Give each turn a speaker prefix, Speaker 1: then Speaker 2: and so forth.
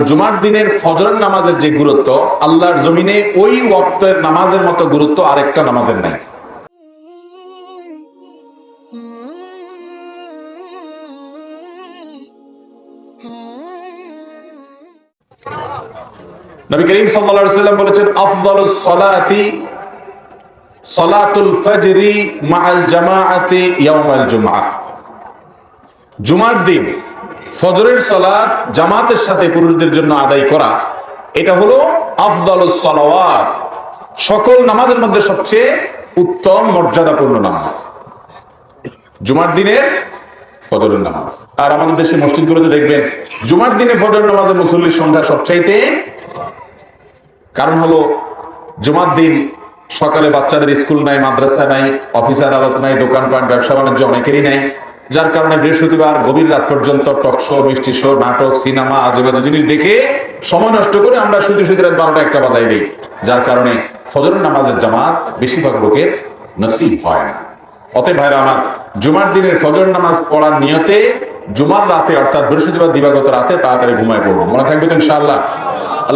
Speaker 1: জুমার দিনের ফজর নামাজের যে গুরুত্ব, আল্লাহর জমিনে ওই ওয়াক্তের নামাজের মতো গুরুত্ব আরেকটা নামাজের নাই। নবী করিম সাল্লাম বলেছেন ফজরি জামাআতি ইয়াউমাল জুমআ। জুমার দিন ফজরের সালাত জামাতের সাথে পুরুষদের জন্য আদায় করা, এটা হলো আফদালুস সালাওয়াত। সকল নামাজের মধ্যে সবচেয়ে উত্তম মর্যাদাপূর্ণ নামাজ। জুমার দিনের ফজরের নামাজ। আর আমাদের দেশে মসজিদগুলোতে দেখবেন, জুমার দিনে ফজর নামাজের মুসল্লির সংখ্যা সবচাইতে কারণ হলো জুমার দিন সকালে বাচ্চাদের স্কুল নাই, মাদ্রাসা নাই অফিস আদালত নাই, দোকানপাট, ব্যবসা বাণিজ্য অনেকেরই নাই। যার কারণে বৃহস্পতিবার গভীর রাত পর্যন্ত টক শো, মিষ্টি শো, নাটক, সিনেমা, আজেবাজে জিনিস দেখে সময় নষ্ট করে আমরা শুধু শুধু রাত বারোটা একটা বাজাই দিই। যার কারণে ফজর নামাজের জামাত বেশিরভাগ লোকের নসিব হয় না। অতএব ভাইরা আমার, জুমার দিনের ফজর নামাজ পড়ার নিয়তে জুমার রাতে, অর্থাৎ বৃহস্পতিবার দিবাগত রাতে তাড়াতাড়ি ঘুমায় পড়ব মনে থাকবে তো ইনশাআল্লাহ?